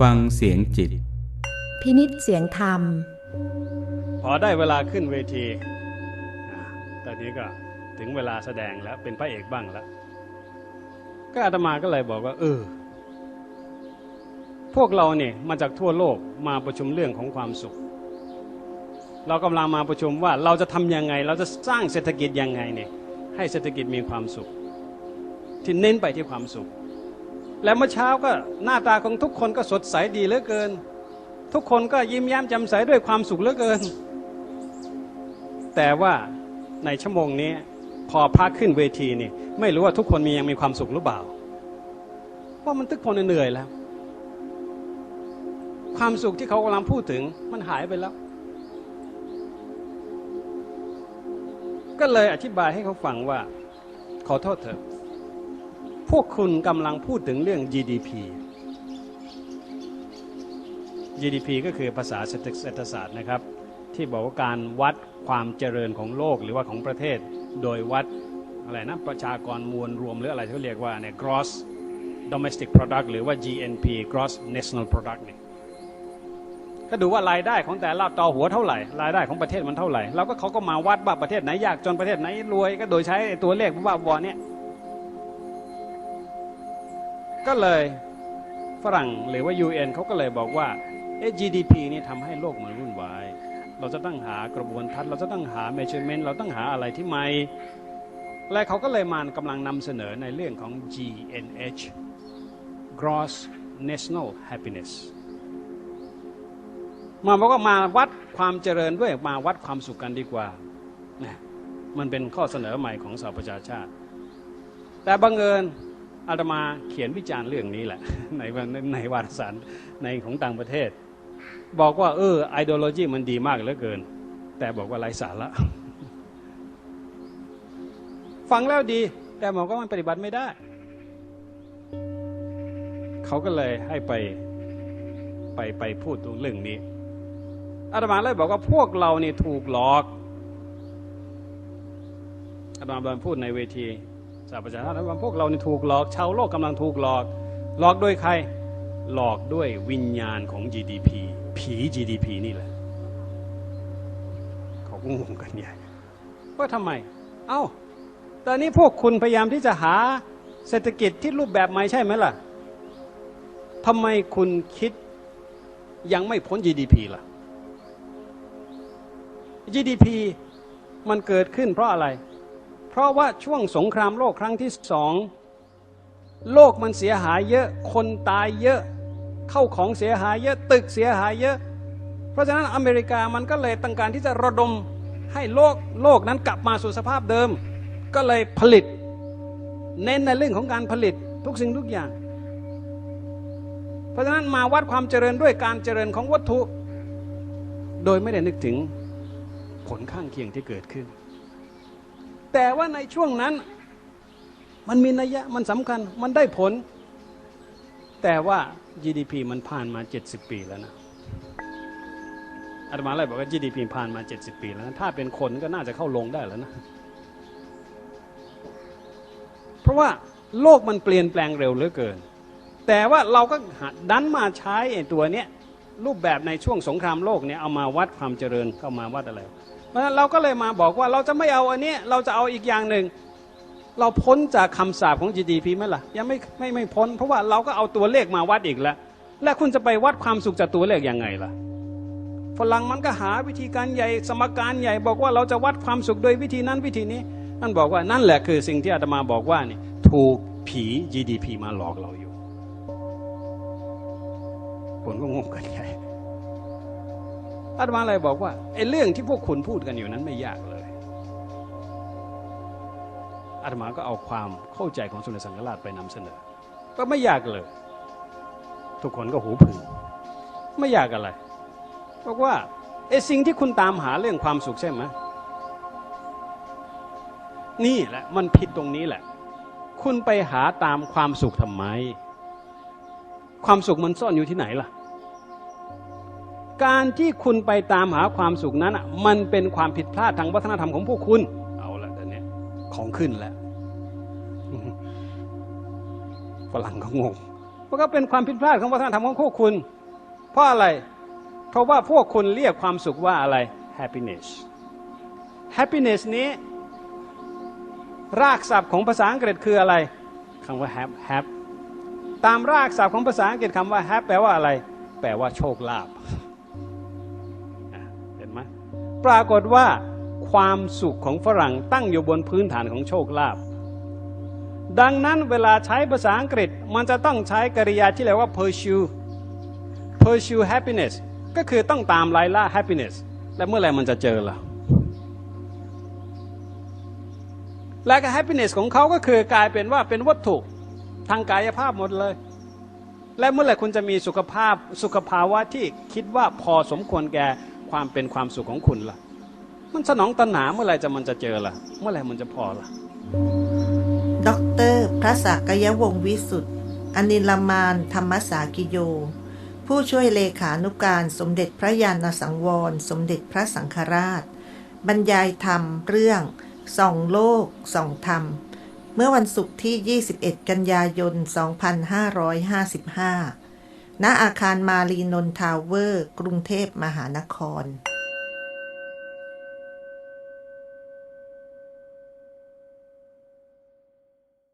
ฟังเสียงจิต พินิษเสียงธรรม พอได้เวลาขึ้นเวทีอ่าตอนนี้ก็ถึงเวลาแสดงแล้วเป็นพระเอกบ้างแล้ว ก็อาตมาก็เลยบอกว่า เออ พวกเราเนี่ยมาจากทั่วโลกมาประชุมเรื่องของความสุข เรากำลังมาประชุมว่าเราจะทำยังไง เราจะสร้างเศรษฐกิจยังไงเนี่ยให้เศรษฐกิจมีความสุข ที่เน้นไปที่ความสุข และเมื่อเช้าก็หน้าตาของทุกคนก็สดใสดีเหลือเกิน ทุกคนก็ยิ้มแย้มแจ่มใสด้วยความสุขเหลือเกิน แต่ว่าในชั่วโมงนี้พอพักขึ้นเวทีนี่ ไม่รู้ว่าทุกคนมียังมีความสุขหรือเปล่าเพรามันทุกคนเหนื่อยแล้ว ความสุขที่เขากำลังพูดถึงมันหายไปแล้ว ก็เลยอธิบายให้เขาฟังว่า ขอโทษเถอะ พวกคุณกำลังพูดถึงเรื่อง GDP GDP ก็คือภาษาเศรษฐศาสตร์นะครับ ที่บอกว่าการวัดความเจริญของโลกหรือว่าของประเทศ โดยวัดอะไรนะประชากรมวลรวมหรืออะไรที่เขาเรียกว่าเนี่ย gross domestic product หรือว่า GNP gross national product เนี่ยก็ดูว่ารายได้ของแต่ละต่อหัวเท่าไหร่ รายได้ของประเทศมันเท่าไหร่ เราก็เขาก็มาวัดว่าประเทศไหนยากจนประเทศไหนรวย ก็โดยใช้ตัวเลขว่าบอเนี่ย ก็เลยฝรั่งหรือว่า UN เขาก็เลยบอกว่าเอ GDP นี่ทำให้โลกมันวุ่นวาย เราจะต้องหากระบวนทัศน์เราจะต้องหา measurement เราต้องหาอะไรที่ใหม่และเขาก็เลยมากำลังนำเสนอในเรื่องของ GNH Gross National Happiness มาบอกว่ามาวัดความเจริญด้วยมาวัดความสุขกันดีกว่า มันเป็นข้อเสนอใหม่ของสหประชาชาติ แต่บังเอิญ อาตมาเขียนวิจารณ์เรื่องนี้แหละ ในในวารสารในของต่างประเทศ บอกว่า เออไอเดโลจีมันดีมากเหลือเกิน แต่บอกว่าไร้สาระฟังแล้วดี แต่บอกว่ามันปฏิบัติไม่ได้ เขาก็เลยให้ไปไปไปพูดตรงเรื่องนี้อาตมาเลยบอกว่าพวกเรานี่ถูกหลอกอาตมาบันพูดในเวที สาประชาชาติว่าพวกเรานี่ถูกหลอกชาวโลกกำลังถูกหลอก หลอกด้วยใครหลอกด้วยวิญญาณของ GDP ผี GDP นี่แหละเขาก็งงกันใหญ่ว่าทำไม เอ้าตอนนี้พวกคุณพยายามที่จะหาเศรษฐกิจที่รูปแบบใหม่ใช่ไหมล่ะทำไมคุณคิดยังไม่พ้น GDP ล่ะ GDP มันเกิดขึ้นเพราะอะไร เพราะว่าช่วงสงครามโลกครั้งที่สองโลกมันเสียหายเยอะคนตายเยอะ เข้าของเสียหายเยอะตึกเสียหายเยอะ เพราะฉะนั้นอเมริกามันก็เลยต้องการที่จะระดมให้โลกโลกนั้นกลับมาสู่สภาพเดิม ก็เลยผลิต เน้นในเรื่องของการผลิตทุกสิ่งทุกอย่าง เพราะฉะนั้นมาวัดความเจริญด้วยการเจริญของวัตถุ โดยไม่ได้นึกถึงผลข้างเคียงที่เกิดขึ้น แต่ว่าในช่วงนั้น มันมีนัยยะมันสำคัญมันได้ผล แต่ว่า GDP มันผ่านมา 70 ปีแล้วนะอาตมาเลยบอกว่า GDP ผ่านมา 70 ปีแล้วนะถ้าเป็นคนก็น่าจะเข้าลงได้แล้วนะ เพราะว่าโลกมันเปลี่ยนแปลงเร็วเหลือเกิน แต่ว่าเราก็ดันมาใช้ตัวเนี้ยรูปแบบในช่วงสงครามโลกเนี่ยเอามาวัดความเจริญเข้ามาวัดอะไร เพราะฉะนั้นเราก็เลยมาบอกว่าเราจะไม่เอาอันนี้เราจะเอาอีกอย่างหนึ่ง เราพ้นจากคำสาปของ GDP ไหมล่ะยังไม่ไม่ไม่พ้น เพราะว่าเราก็เอาตัวเลขมาวัดอีกแล้ว และคุณจะไปวัดความสุขจากตัวเลขยังไงล่ะฝรั่งมันก็หาวิธีการใหญ่สมการใหญ่ บอกว่าเราจะวัดความสุขโดยวิธีนั้นวิธีนี้นั่นบอกว่านั่นแหละคือสิ่งที่อาตมาบอกว่านี่ถูกผี GDP มาหลอกเราอยู่คนก็งงกันใหญ่ อาตมาเลยบอกว่าไอ้เรื่องที่พวกคุณพูดกันอยู่นั้นไม่ยากเลยอาตมาก็เอาความเข้าใจของสมเด็จสังฆราชไปนำเสนอ ก็ไม่ยากเลย ทุกคนก็หูผึ่งไม่ยากอะไรบอกว่าไอ้สิ่งที่คุณตามหาเรื่องความสุขใช่ไหมนี่แหละมันผิดตรงนี้แหละ คุณไปหาตามความสุขทำไม ความสุขมันซ่อนอยู่ที่ไหนล่ะ การที่คุณไปตามหาความสุขนั้นอะมันเป็นความผิดพลาดทางวัฒนธรรมของพวกคุณ เอาละเดี๋ยวนี้ของขึ้นแล้วฝรั่งก็งงมันก็เป็นความผิดพลาดของวัฒนธรรมของพวกคุณ เพราะอะไร เพราะว่าพวกคุณเรียกความสุขว่าอะไร happiness happiness นี้ รากศัพท์ของภาษาอังกฤษคืออะไรคำว่า have have ตามรากศัพท์ของภาษาอังกฤษคำว่า have แปลว่าอะไร แปลว่าโชคลาภอะเห็นไหม ปรากฏว่าความสุขของฝรั่งตั้งอยู่บนพื้นฐานของโชคลาภดังนั้นเวลาใช้ภาษาอังกฤษมันจะต้องใช้กริยาที่เรียกว่า pursue pursue happiness ก็คือต้องตามไล่ล่า happiness และเมื่อไหร่มันจะเจอล่ะ และก็ happiness ของเขาก็คือกลายเป็นว่าเป็นวัตถุทางกายภาพหมดเลย และเมื่อไหร่คุณจะมีสุขภาพสุขภาวะที่คิดว่าพอสมควรแก่ ความเป็นความสุขของคุณล่ะ มันสนองตัณหาเมื่อไรจะมันจะเจอล่ะ เมื่อไรมันจะพอล่ะด็อกเตอร์พระศักยวงศ์วิสุทธ์อนิลมานธรรมสากิโย ผู้ช่วยเลขานุการสมเด็จพระยาณสังวร สมเด็จพระสังฆราช บรรยายธรรมเรื่องส่องโลกส่องธรรม เมื่อวันศุกร์ที่ 21 กันยายน 2555 ณอาคารมารีนนทาวเวอร์ กรุงเทพมหานคร